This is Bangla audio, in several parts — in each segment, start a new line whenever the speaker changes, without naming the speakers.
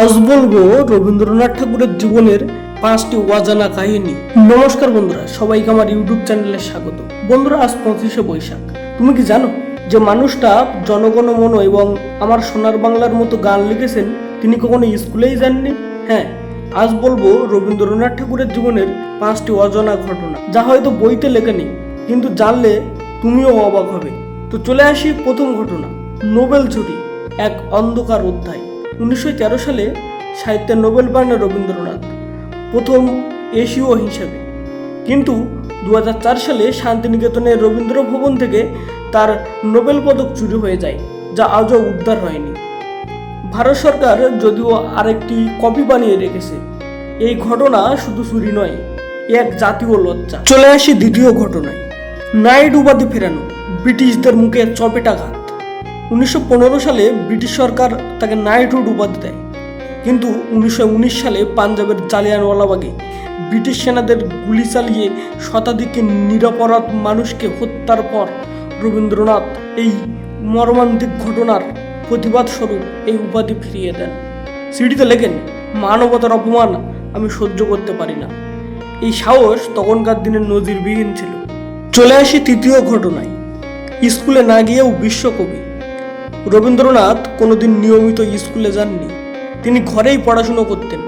আজ বলব রবীন্দ্রনাথ ঠাকুরের জীবনের পাঁচটি অজানা কাহিনী। নমস্কার বন্ধুরা, সবাইকে আমার ইউটিউব চ্যানেলে স্বাগত। বন্ধুরা, আজ পঁচিশে বৈশাখ। তুমি কি জানো যে মানুষটা জনগণ মন এবং আমার সোনার বাংলার মতো গান লিখেছেন, তিনি কখনো স্কুলেই যাননি? হ্যাঁ আজ বলব রবীন্দ্রনাথ ঠাকুরের জীবনের পাঁচটি অজানা ঘটনা। যা হয়তো বইতে লেখা নেই, কিন্তু জানলে তুমিও অবাক হবে। তো চলে আসি প্রথম ঘটনা, নোবেল চুরি, এক অন্ধকার অধ্যায়। উনিশশো তেরো সালে সাহিত্যে নোবেল পান রবীন্দ্রনাথ, প্রথম এশীয় হিসাবে। কিন্তু দু হাজার চার সালে শান্তিনিকেতনের রবীন্দ্র ভবন থেকে তার নোবেল পদক চুরি হয়ে যায়, যা আজও উদ্ধার হয়নি। ভারত সরকার যদিও আরেকটি কপি বানিয়ে রেখেছে, এই ঘটনা শুধু চুরি নয় এক জাতীয় লজ্জা। চলে আসি দ্বিতীয় ঘটনায়। নাইট উপাধি ফেরানো, ব্রিটিশদের মুখে চপেটাঘাত। উনিশশো পনেরো সালে ব্রিটিশ সরকার তাকে নাইটহুড উপাধি দেয়। কিন্তু উনিশশো উনিশ সালে পাঞ্জাবের জালিয়ানওয়ালাবাগে ব্রিটিশ সেনাদের গুলি চালিয়ে শতাধিক নিরাপরাধ মানুষকে হত্যার পর রবীন্দ্রনাথ এই মর্মান্তিক ঘটনার প্রতিবাদ স্বরূপ এই উপাধি ফিরিয়ে দেন। সিডিতে লেখেন, মানবতার অপমান আমি সহ্য করতে পারি না। এই সাহস তখনকার দিনের নজিরবিহীন ছিল। চলে আসি তৃতীয় ঘটনায়। স্কুলে না গিয়েও বিশ্বকবি রবীন্দ্রনাথ কোনোদিন নিয়মিত স্কুলে যাননি। তিনি ঘরেই পড়াশুনো করতেন।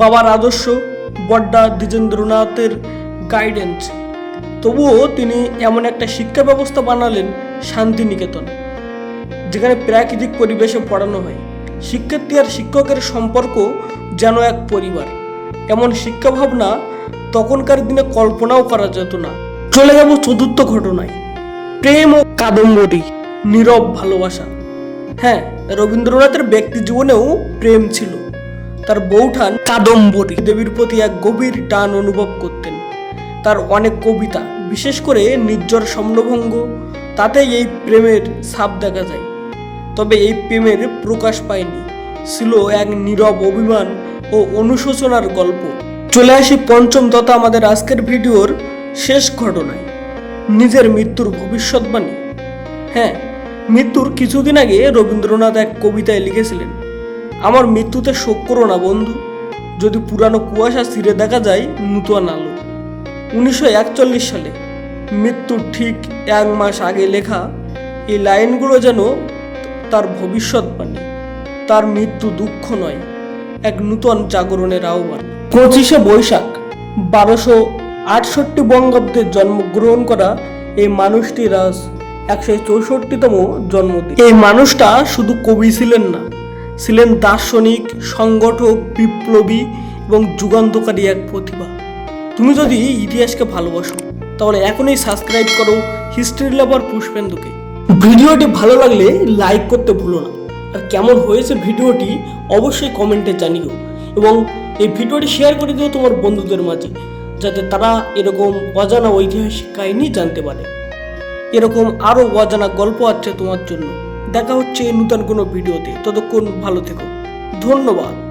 বাবার আদর্শ বড্ডা দ্বিজেন্দ্রনাথের গাইডেন্স তবুও তিনি এমন একটা শিক্ষা ব্যবস্থা বানালেন শান্তিনিকেতন, যেখানে প্রাকৃতিক পরিবেশে পড়ানো হয়। শিক্ষার্থী আর শিক্ষকের সম্পর্ক যেন এক পরিবার। এমন শিক্ষা ভাবনা তখনকার দিনে কল্পনাও করা যেত না। চলে যাব চতুর্থ ঘটনায়। প্রেম ও কাদম্বরী, নীরব ভালোবাসা। হ্যাঁ রবীন্দ্রনাথের ব্যক্তি জীবনেও প্রেম ছিল। তার বৌঠান কাদম্বরী দেবীর প্রতি এক গভীর টান অনুভব করতেন। তার অনেক কবিতা, বিশেষ করে নির্জর স্বপ্নভঙ্গ, তাতেই এই প্রেমের ছাপ দেখা যায়। তবে এই প্রেমের প্রকাশ পায়নি, ছিল এক নীরব অভিমান ও অনুশোচনার গল্প। চলে আসি পঞ্চম তথা আমাদের আজকের ভিডিওর শেষ ঘটনায়। নিজের মৃত্যুর ভবিষ্যৎবাণী। হ্যাঁ মৃত্যুর কিছুদিন আগে রবীন্দ্রনাথ এক কবিতায় লিখেছিলেন, আমার মৃত্যুতে শোক করো না, বন্ধু। যদি পুরানো কুয়াশা ছিঁড়ে দেখা যায়, নূতন আলো। উনিশশো একচল্লিশ সালে মৃত্যুর ঠিক এক মাস আগে লেখা এই লাইনগুলো যেন তার ভবিষ্যৎবাণী তার মৃত্যু দুঃখ নয়, এক নূতন জাগরণের আহ্বান। পঁচিশে বৈশাখ, বারোশো আটষট্টি বঙ্গাব্দে জন্মগ্রহণ করা এই মানুষটির আজ একশো চৌষট্টিতম জন্মদিন। এই মানুষটা শুধু কবি ছিলেন না, ছিলেন দার্শনিক, সংগঠক, বিপ্লবী এবং যুগান্তকারী এক প্রতিভা। তুমি যদি ইতিহাসকে ভালোবাসো, তাহলে এখনই সাবস্ক্রাইব করো হিস্ট্রি লাভার পুষ্পেন্দুকে। ভিডিওটি ভালো লাগলে লাইক করতে ভুলো না। আর কেমন হয়েছে ভিডিওটি অবশ্যই কমেন্টে জানিও। এবং এই ভিডিওটি শেয়ার করে দিও তোমার বন্ধুদের মাঝে, যাতে তারা এরকম অজানা ঐতিহাসিক কাহিনী জানতে পারে। এরকম আরও অজানা গল্প আছে তোমার জন্য। দেখা হচ্ছে নূতন কোনো ভিডিওতে। ততক্ষণ ভালো থেকো। ধন্যবাদ।